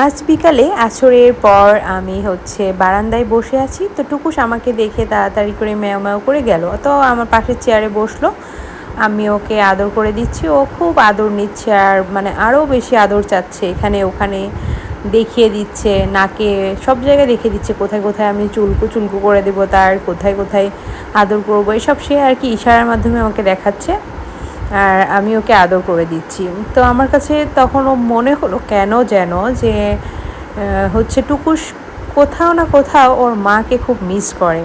আজ বিকালে আছরের পর আমি হচ্ছে বারান্দায় বসে আছি। তো টুকুস আমাকে দেখে তাড়াতাড়ি করে ম্যাও ম্যাও করে গেল। তো আমার পাশের চেয়ারে বসল। আমি ওকে আদর করে দিচ্ছি। ও খুব আদর নিচ্ছে আর মানে আরও বেশি আদর চাচ্ছে। এখানে ওখানে দেখিয়ে দিচ্ছে, নাকে সব জায়গায় দেখিয়ে দিচ্ছে। কোথায় কোথায় আমি চুলকু চুলকু করে দেবো তার, কোথায় কোথায় আদর করব, এসব সে আর কি ইশারার মাধ্যমে আমাকে দেখাচ্ছে। আর আমি ওকে আদর করে দিচ্ছি। তো আমার কাছে তখনও মনে হলো, কেন যেন যে হচ্ছে টুকুস কোথাও না কোথাও ওর মাকে খুব মিস করে।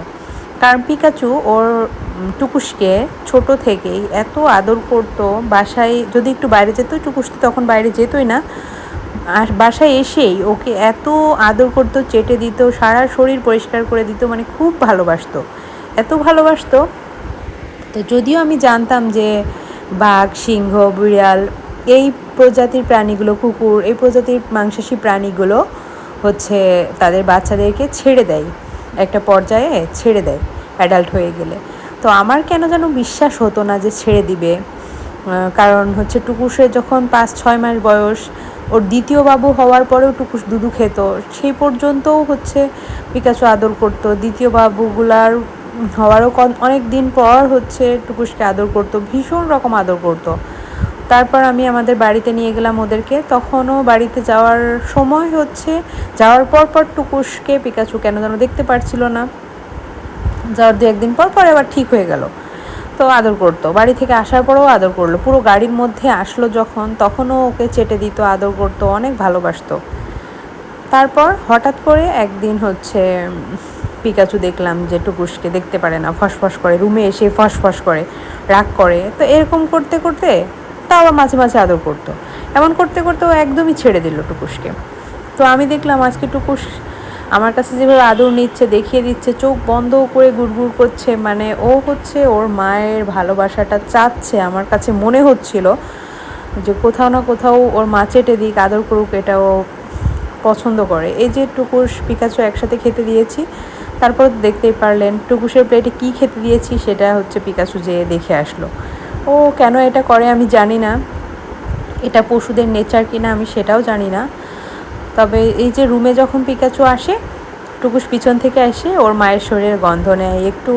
কারণ পিকাচু ওর টুকুসকে ছোট থেকেই এত আদর করতো, বাসায় যদি একটু বাইরে যেত, টুকুস তো তখন বাইরে যেতই না, আর বাসায় এসেই ওকে এত আদর করতো, চেটে দিত, সারা শরীর পরিষ্কার করে দিত মানে খুব ভালোবাসতো। এত ভালোবাসতো। তো যদিও আমি জানতাম যে বাঘ, সিংহ, বিড়াল, এই প্রজাতির প্রাণীগুলো, কুকুর, এই প্রজাতির মাংসাশী প্রাণীগুলো হচ্ছে তাদের বাচ্চাদেরকে ছেড়ে দেয়। একটা পর্যায়ে ছেড়ে দেয় অ্যাডাল্ট হয়ে গেলে। তো আমার কেন যেন বিশ্বাস হতো না যে ছেড়ে দিবে। কারণ হচ্ছে টুকুসে যখন পাঁচ, ছয় মাস বয়স, ওর দ্বিতীয় বাবু হওয়ার পরেও টুকুস দুধু খেত। সেই পর্যন্তও হচ্ছে পিকাচু আদর করতো। দ্বিতীয় বাবুগুলার হওয়ারও অনেক দিন পর হচ্ছে টুকুসকে আদর করতো, ভীষণ রকম আদর করতো। তারপর আমি আমাদের বাড়িতে নিয়ে গেলাম ওদেরকে। তখনও বাড়িতে যাওয়ার সময় হচ্ছে, যাওয়ার পর পর টুকুসকে পিকাচু কেন যেন দেখতে পারছিল না। যাওয়ার দু একদিন পর পরে আবার ঠিক হয়ে গেল। তো আদর করতো। বাড়ি থেকে আসার পরেও আদর করল। পুরো গাড়ির মধ্যে আসলো যখন, তখনও ওকে চেটে দিত, আদর করতো, অনেক ভালোবাসতো। তারপর হঠাৎ করে একদিন হচ্ছে পিকাচু দেখলাম যে টুকুসকে দেখতে পারে না, ফসফস করে, রুমে এসে ফসফস করে, রাগ করে। তো এরকম করতে করতে তাও আবার মাঝে মাঝে আদর করতো। এমন করতে করতে ও একদমই ছেড়ে দিল টুকুসকে তো আমি দেখলাম আজকে টুকুস আমার কাছে যেভাবে আদর নিচ্ছে, দেখিয়ে দিচ্ছে, চোখ বন্ধ করে গুড়গুড় করছে মানে ও হচ্ছে ওর মায়ের ভালোবাসাটা চাচ্ছে, আমার কাছে মনে হচ্ছিল যে কোথাও না কোথাও ওর মা চেটে দিক, আদর করুক, এটা ও পছন্দ করে। এই যে টুকুস পিকাচু একসাথে খেতে দিয়েছি। তারপর দেখতেই পারলেন টুকুসের প্লেটে কি খেতে দিয়েছি সেটা হচ্ছে পিকাচু যেয়ে দেখে আসলো। ও কেন এটা করে আমি জানি না। এটা পশুদের নেচার কিনা আমি সেটাও জানি না। তবে এই যে রুমে যখন পিকাচু আসে, টুকুস পিছন থেকে এসে ওর মায়ের শরীরের গন্ধ নেয়। একটু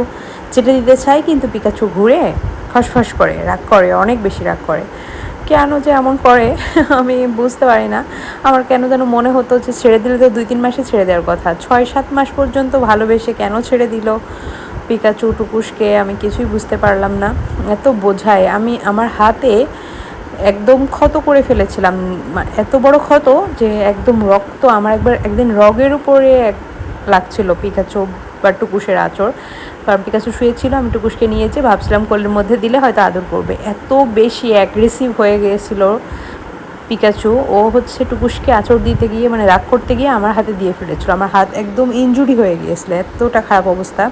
চেটে দিতে চাই কিন্তু পিকাচু ঘুরে ফসফস করে, রাগ করে, অনেক বেশি রাগ করে। কেন যে এমন করে, আমি বুঝতে পারি না। আমার কেন যেন মনে হতো যে ছেড়ে দিলে তো দুই তিন মাসে ছেড়ে দেওয়ার কথা। ছয় সাত মাস পর্যন্ত ভালোবেসে কেন ছেড়ে দিল? পিকাচু, টুকুসকে আমি কিছুই বুঝতে পারলাম না। এত বোঝায়। আমি আমার হাতে একদম ক্ষত করে ফেলেছিলাম। এত বড় ক্ষত যে একদম রক্ত আমার একবার একদিন রগের উপরে লাগছিল পিকাচু। বা টুকুসের আচর। কারণ পিকাচু শুয়েছিল, আমি টুকুসকে নিয়েছি, ভাবছিলাম কোলের মধ্যে দিলে হয়তো আদর করবে। এত বেশি অ্যাগ্রেসিভ হয়ে গিয়েছিল পিকাচু ও হচ্ছে টুকুসকে আচর দিতে গিয়ে মানে রাগ করতে গিয়ে আমার হাতে দিয়ে ফেলেছিল। আমার হাত একদম ইনজুরি হয়ে গিয়েছিল, এতটা খারাপ অবস্থা।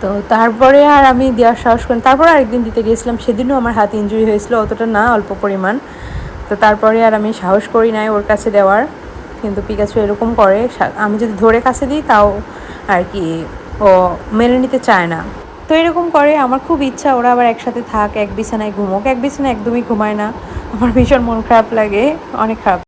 তো তারপরে আর আমি দেওয়ার সাহস করি তারপর আরেকদিন দিতে গিয়েছিলাম, সেদিনও আমার হাত ইঞ্জুরি হয়েছিল, অতটা না, অল্প পরিমাণ। তো তারপরে আর আমি সাহস করি নাই ওর কাছে দেওয়ার। কিন্তু পিকাচু এরকম করে আমি যদি ধরে কাছে দিই তাও আর কি ও মেনে নিতে চায় না। তো এরকম করে আমার খুব ইচ্ছা ওরা আবার একসাথে থাক, এক বিছানায় ঘুমোক। এক বিছানায় একদমই ঘুমায় না। আমার ভীষণ মন খারাপ লাগে, অনেক খারাপ।